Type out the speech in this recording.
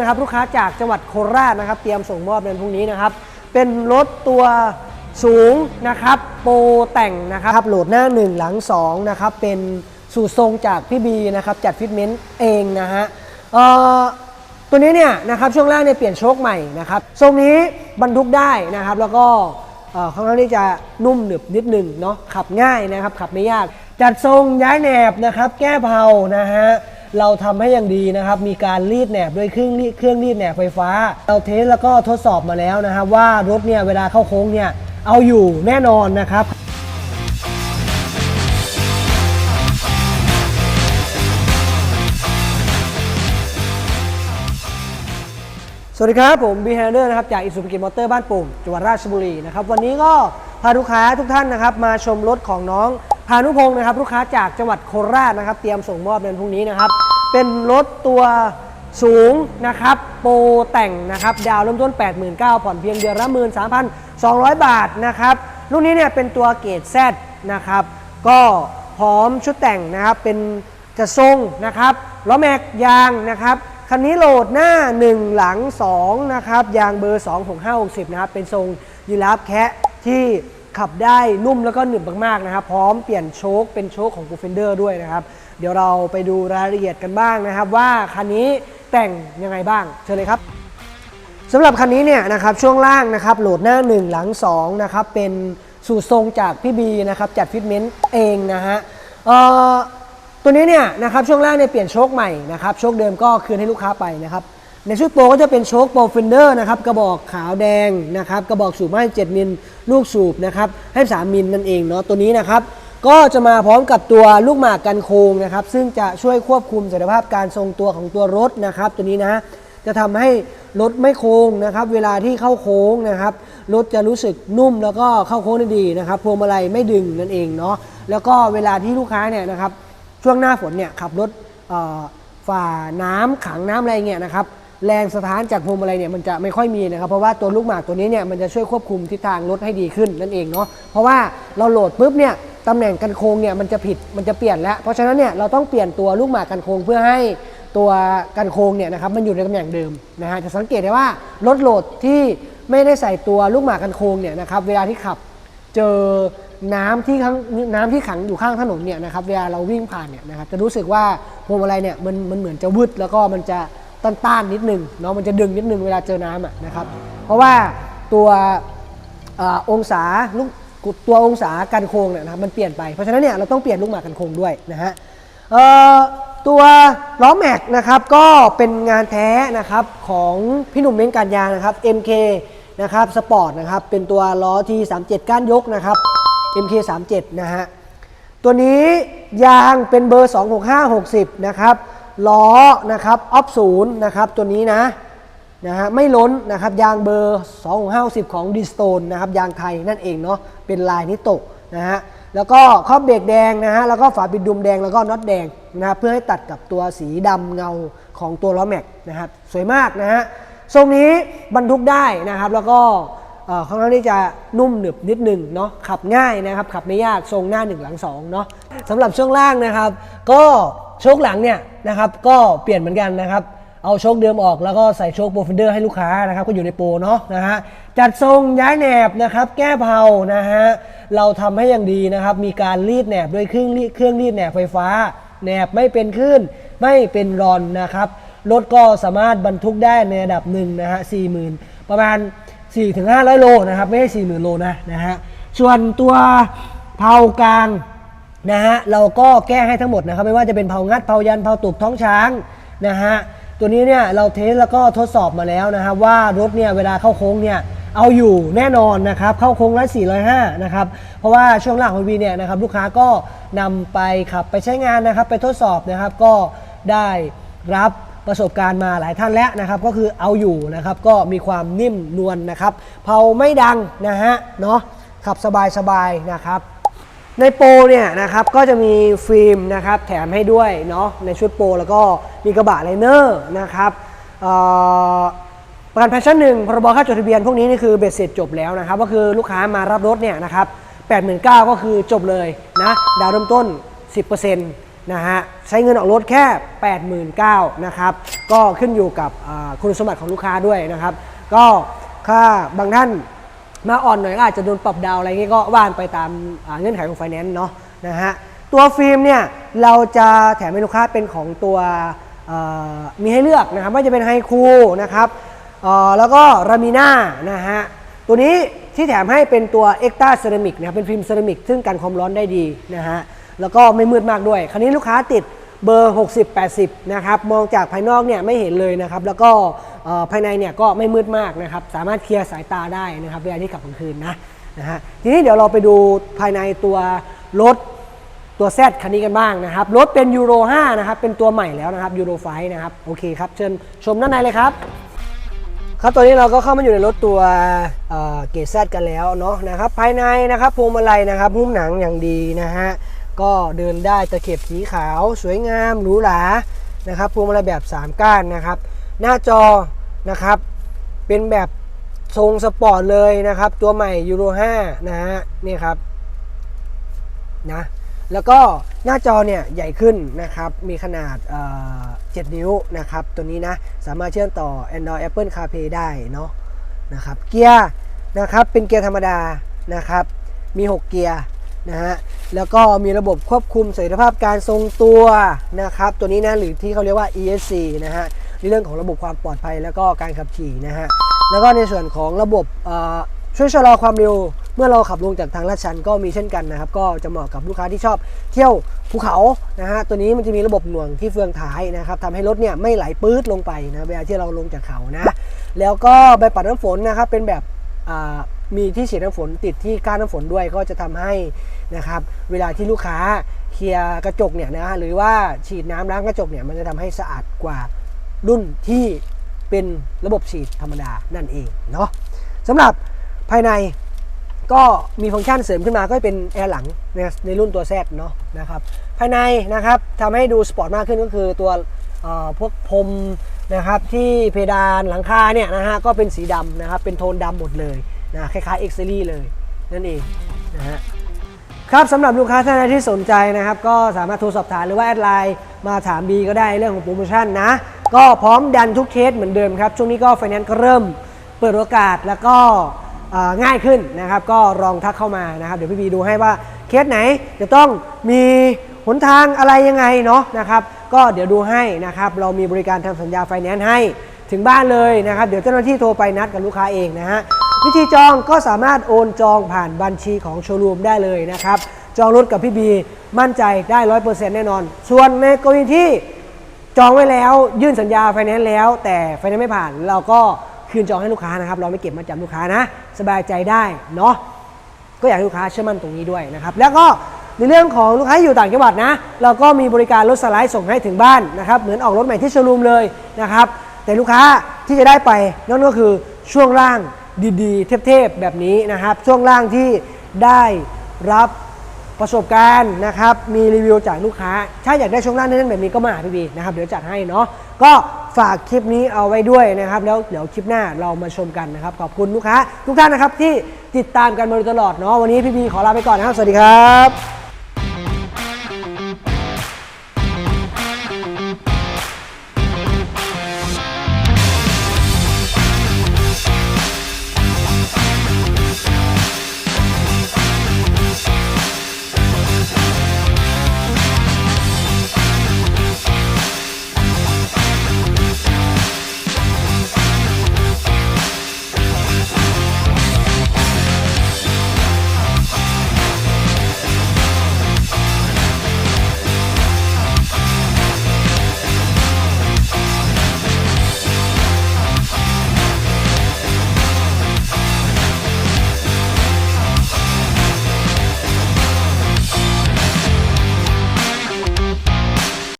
นะครับลูกค้าจากจังหวัดโคราชนะครับ เตรียมส่งมอบในพรุ่งนี้นะครับ เป็นรถตัวสูงนะครับ โปรแต่งนะครับโหลดหน้า 1 หลัง2นะครับเป็นสูตรทรงจากพี่บีนะครับจัดฟิตเมนต์เองนะฮะตัวนี้เนี่ยนะครับช่วงล่างเนี่ยเปลี่ยนโชคใหม่นะครับทรงนี้บรรทุกได้นะครับ แล้วก็เอ่อค่อนข้างที่จะนุ่มหนึบนิดหนึงเนาะขับง่ายนะครับขับไม่ยาก จัดทรงย้ายแหนบนะครับ แก้เผานะฮะ เราทำให้อย่างดีนะครับ มีการรีดแหนบด้วยเครื่องรีดเครื่องรีดแหนบไฟฟ้า เราเทสแล้วก็ทดสอบมาแล้วนะครับ ว่ารถเนี่ยเวลาเข้าโค้งเนี่ยเอาอยู่แน่นอนนะครับสวัสดีครับ ผมบีแฮนเดอร์นะครับ จากอิสุภกิมอเตอร์บ้านโป่งจังหวัดราชบุรีนะครับ วันนี้ก็พาลูกค้าทุกท่านนะครับ มาชมรถของน้อง พานุพงศ์นะครับลูกค้าจากจังหวัดโคราชนะครับ เตรียมส่งมอบในพรุ่งนี้นะครับ เป็นรถตัวสูงนะครับ โปรแต่งนะครับ ดาวเริ่มต้น 89,000ผ่อนเพียงเดือนละ13,200บาทนะครับ รุ่นนี้เนี่ยเป็นตัวเกรด Z นะครับ ก็พร้อมชุดแต่งนะครับ เป็นจะทรงนะครับล้อแม็กยางนะครับคันนี้โหลดหน้า 1 หลัง2นะครับยางเบอร์ 2 6 5 60นะครับเป็นทรงยีราฟแคะที่ ขับได้นุ่มแล้วก็หนึบมากๆนะครับ พร้อมเปลี่ยนโชคเป็นโชคของ g o f e n d e r ด้วยนะครับ เดี๋ยวเราไปดูรายละเอียดกันบ้างนะครับ ว่าคันนี้แต่งยังไงบ้าง เชิญเลยครับสำหรับคันนี้เนี่ยนะครับช่วงล่างนะครับโหลดหน้า 1 หลัง2นะครับเป็นสูตรทรงจากพี่บีนะครับจัดฟิตเมนต์เองนะฮะเอ่อตัวนี้เนี่ยนะครับช่วงล่างเนี่ยเปลี่ยนโชคใหม่นะครับโชคเดิมก็คืนให้ลูกค้าไปนะครับในชุดโปรก็จะเป็นโชคโปรฟินเดอร์นะครับกระบอกขาวแดงนะครับกระบอกสูบให้7มิล ลูกสูบนะครับให้3มิลนั่นเองเนาะตัวนี้นะครับก็จะมาพร้อมกับตัวลูกหมากกันโค้งนะครับ ซึ่งจะช่วยควบคุมสถานภาพการทรงตัวของตัวรถนะครับ ตัวนี้นะจะทำให้รถไม่โค้งนะครับ เวลาที่เข้าโค้งนะครับรถจะรู้สึกนุ่มแล้วก็เข้าโค้งได้ดีนะครับพวงมาลัยไม่ดึงนั่นเองเนาะแล้วก็เวลาที่ลูกค้าเนี่ยนะครับช่วงหน้าฝนเนี่ยขับรถฝ่าน้ำขังน้ำอะไรเงี้ยนะครับ แรงสถานจากพวงมาลัยเนี่ยมันจะไม่ค่อยมีนะครับเพราะว่าตัวลูกหมากตัวนี้เนี่ยมันจะช่วยควบคุมทิศทางรถให้ดีขึ้นนั่นเองเนาะเพราะว่าเราโหลดปุ๊บเนี่ยตำแหน่งกันโค้งเนี่ยมันจะผิดมันจะเปลี่ยนแล้ว เพราะฉะนั้นเนี่ยเราต้องเปลี่ยนตัวลูกหมากกันโค้งเพื่อให้ตัวกันโค้งเนี่ยนะครับมันอยู่ในตำแหน่งเดิมนะฮะจะสังเกตได้ว่ารถโหลดที่ไม่ได้ใส่ตัวลูกหมากกันโค้งเนี่ยนะครับเวลาที่ขับเจอน้ำที่ข้างน้ำที่ขังอยู่ข้างถนนเนี่ยนะครับเวลาเราวิ่งผ่านเนี่ยนะครับจะรู้สึกว่าพวงมาลัยเนี่ยมันมันเหมือนจะวืดแล้วก็มันจะ ต้านๆนิดนึงเนาะมันจะดึงนิดนึงเวลาเจอน้ำอะนะครับ เพราะว่าตัวอองศาลูกตัวองศากันโค้งเนี่ยนะครับมันเปลี่ยนไปเพราะฉะนั้นเนี่ยเราต้องเปลี่ยนลูกหมากกันโค้งด้วยนะฮะตัวล้อแม็กนะครับก็เป็นงานแท้นะครับของพี่หนุ่มเม้งการยางนะครับ MK นะครับสปอร์ตนะครับเป็นตัวล้อที่ 37 ก้านยกนะครับ MK 37นะฮะตัวนี้ยางเป็นเบอร์ 26560 นะครับ ล้อนะครับออฟศูนย์นะครับตัวนี้นะนะฮะไม่ล้นนะครับยางเบอร์26560ของดีสโตนนะครับยางไทยนั่นเองเนาะเป็นลายนิโตะนะฮะแล้วก็ครอบเบรกแดงนะฮะแล้วก็ฝาปิดดุมแดงแล้วก็น็อตแดงนะเพื่อให้ตัดกับตัวสีดำเงาของตัวล้อแม็กนะครับสวยมากนะฮะทรงนี้บรรทุกได้นะครับแล้วก็เอ่อค่อนข้างที่จะนุ่มหนึบนิดหนึงเนาะขับง่ายนะครับขับไม่ยากทรงหน้า1หลัง2เนาะสำหรับช่วงล่างนะครับ ก็ โชคหลังเนี่ยนะครับก็เปลี่ยนเหมือนกันนะครับ เอาโชคเดิมออกแล้วก็ใส่โชคโปรฟินเดอร์ให้ลูกค้านะครับก็อยู่ในโปรเนาะนะฮะจัดทรงย้ายแหนบนะครับแก้เผานะฮะเราทำให้อย่างดีนะครับมีการรีดแหนบด้วยเครื่องรีดเครื่องรีดแหนบไฟฟ้าแหนบไม่เป็นคลื่นไม่เป็นรอนนะครับรถก็สามารถบรรทุกได้ในระดับหนึ่งนะฮะสี่หมื่นประมาณ4ถึง500 โลนะครับไม่ใช่40,000 โลนะนะฮะส่วนตัวเผากลาง นะฮะเราก็แก้ให้ทั้งหมดนะครับไม่ว่าจะเป็นเผางัดเผายันเผาตุกท้องช้างนะฮะตัวนี้เนี่ยเราเทสแล้วก็ทดสอบมาแล้วนะครับว่ารถเนี่ยเวลาเข้าโค้งเนี่ยเอาอยู่แน่นอนนะครับเข้าโค้งร้อยสี่ร้อยห้านะครับเพราะว่าช่วงล่างของวีเนี่ยนะครับลูกค้าก็นำไปขับไปใช้งานนะครับไปทดสอบนะครับก็ได้รับประสบการณ์มาหลายท่านแล้วนะครับก็คือเอาอยู่นะครับก็มีความนิ่มนวลนะครับเผาไม่ดังนะฮะเนาะขับสบายๆนะครับ ในโปรเนี่ยนะครับก็จะมีฟิล์มนะครับแถมให้ด้วยเนาะในชุดโปรแล้วก็มีกระบะไลเนอร์นะครับประกันแพชชั่นหนึ่งพรบค่าจดทะเบียนพวกนี้นี่คือเบ็ดเสร็จจบแล้วนะครับก็คือลูกค้ามารับรถเนี่ยนะครับ89,000ก็คือจบเลยนะดาวเริ่มต้น 10%นนะฮะใช้เงินออกรถแค่ 89,000นะครับก็ขึ้นอยู่กับคุณสมบัติของลูกค้าด้วยนะครับ ก็ค่าบางท่าน มาอ่อนหน่อยก็อาจจะโดนปรับดาวอะไรเงี้ยก็ว่านไปตามเงื่อนไขของไฟแนนซ์เนาะนะฮะตัวฟิล์มเนี่ยเราจะแถมให้ลูกค้าเป็นของตัวมีให้เลือกนะครับว่าจะเป็นไฮคูนะครับแล้วก็รามิน่านะฮะตัวนี้ที่แถมให้เป็นตัวเอ็กต a าเซรามิกนะครับเป็นฟิล์มเซรามิกซึ่งกันความร้อนได้ดีนะฮะแล้วก็ไม่มืดมากด้วย คราวนี้ลูกค้าติด เบอร์ 60-80 นะครับ มองจากภายนอกเนี่ยไม่เห็นเลยนะครับ แล้วก็ภายในเนี่ยก็ไม่มืดมากนะครับ สามารถเคลียร์สายตาได้นะครับเวลาที่ขับกลางคืนนะนะฮะทีนี้เดี๋ยวเราไปดูภายในตัวรถตัว Z คันนี้กันบ้างนะครับ รถเป็นยูโร5นะครับ เป็นตัวใหม่แล้วนะครับยูโรไฟนะครับ โอเคครับ เชิญชมด้านในเลยครับครับตอนนี้เราก็เข้ามาอยู่ในรถตัวเกตแซดกันแล้วเนาะนะครับ ภายในนะครับพวงมาลัยนะครับหุ้มหนังอย่างดีนะฮะ ก็เดินได้ตะเข็บสีขาว สวยงามหรูหรานะครับพวงมาลัยแบบ 3 ก้านนะครับ หน้าจอนะครับเป็นแบบทรงสปอร์ตเลยนะครับ ตัวใหม่ยูโร5นะฮะนี่ครับนะแล้วก็หน้าจอเนี่ยใหญ่ขึ้นนะครับ มีขนาดเอ่อ7นิ้วนะครับ ตัวนี้นะ สามารถเชื่อมต่อ Android Apple CarPlay ได้เนาะนะครับ เกียร์นะครับ เป็นเกียร์ธรรมดานะครับ มี 6 เกียร์ นะฮะแล้วก็มีระบบควบคุมเสถียรภาพการทรงตัวนะครับตัวนี้นะหรือที่เขาเรียกว่า ESC นะฮะในเรื่องของระบบความปลอดภัยแล้วก็การขับขี่นะฮะแล้วก็ในส่วนของระบบช่วยชะลอความเร็วเมื่อเราขับลงจากทางลาดชันก็มีเช่นกันนะครับ ก็จะเหมาะกับลูกค้าที่ชอบเที่ยวภูเขานะฮะตัวนี้มันจะมีระบบหน่วงที่เฟืองท้ายนะครับทำให้รถเนี่ยไม่ไหลปื๊ดลงไปนะเวลาที่เราลงจากเขานะแล้วก็ใบปัดน้ำฝนนะครับเป็นแบบ มีที่ฉีดน้ำฝนติดที่ก้านน้ำฝนด้วยก็จะทำให้นะครับเวลาที่ลูกค้าเคลียร์กระจกเนี่ยนะหรือว่าฉีดน้ำล้างกระจกเนี่ยมันจะทำให้สะอาดกว่ารุ่นที่เป็นระบบฉีดธรรมดานั่นเองเนาะสำหรับภายในก็มีฟังก์ชันเสริมขึ้นมาก็เป็นแอร์หลังในในรุ่นตัว Z เนาะนะครับภายในนะครับทำให้ดูสปอร์ตมากขึ้นก็คือตัวพวกพรมนะครับที่เพดานหลังคาเนี่ยนะฮะก็เป็นสีดำนะครับเป็นโทนดำหมดเลย นะคล้ายๆ X Series เลยนั่นเองนะฮะครับสำหรับลูกค้าท่านใดที่สนใจนะครับ ก็สามารถโทรสอบถามหรือว่าแอดไลน์มาถามบีก็ได้เรื่องของโปรโมชั่นนะ ก็พร้อมดันทุกเคสเหมือนเดิมครับ ช่วงนี้ก็ไฟแนนซ์ก็เริ่มเปิดโอกาสแล้วก็ง่ายขึ้นนะครับ ก็ลองทักเข้ามานะครับ เดี๋ยวพี่บีดูให้ว่าเคสไหนจะต้องมีหนทางอะไรยังไงเนาะนะครับ ก็เดี๋ยวดูให้นะครับ เรามีบริการทำสัญญาไฟแนนซ์ให้ถึงบ้านเลยนะครับ เดี๋ยวเจ้าหน้าที่โทรไปนัดกับลูกค้าเองนะฮะ วิธีจองก็สามารถโอนจองผ่านบัญชีของโชว์รูมได้เลยนะครับ จองรถกับพี่บีมั่นใจได้ร้อยเปอร์เซ็นต์แน่นอน ส่วนในกรณีที่จองไว้แล้วยื่นสัญญาไฟแนนซ์แล้ว แต่ไฟแนนซ์ไม่ผ่านเราก็คืนจองให้ลูกค้านะครับ เราไม่เก็บมาจำลูกค้านะ สบายใจได้เนาะก็อยากให้ลูกค้าเชื่อมั่นตรงนี้ด้วยนะครับ แล้วก็ในเรื่องของลูกค้าอยู่ต่างจังหวัดนะ เราก็มีบริการรถสไลด์ส่งให้ถึงบ้านนะครับ เหมือนออกรถใหม่ที่โชว์รูมเลยนะครับ แต่ลูกค้าที่จะได้ไปนั่นก็คือช่วงล่าง ดีๆ เทพๆแบบนี้นะครับ ช่วงล่างที่ได้รับประสบการณ์นะครับ มีรีวิวจากลูกค้า ถ้าอยากได้ช่วงล่างเน้นๆแบบนี้ก็มาหาพี่บีนะครับ เดี๋ยวจัดให้เนาะ ก็ฝากคลิปนี้เอาไว้ด้วยนะครับ แล้วเดี๋ยวคลิปหน้าเรามาชมกันนะครับ ขอบคุณลูกค้า ทุกท่านนะครับที่ติดตามกันมาโดยตลอดเนาะ วันนี้พี่บีขอลาไปก่อนนะครับ สวัสดีครับ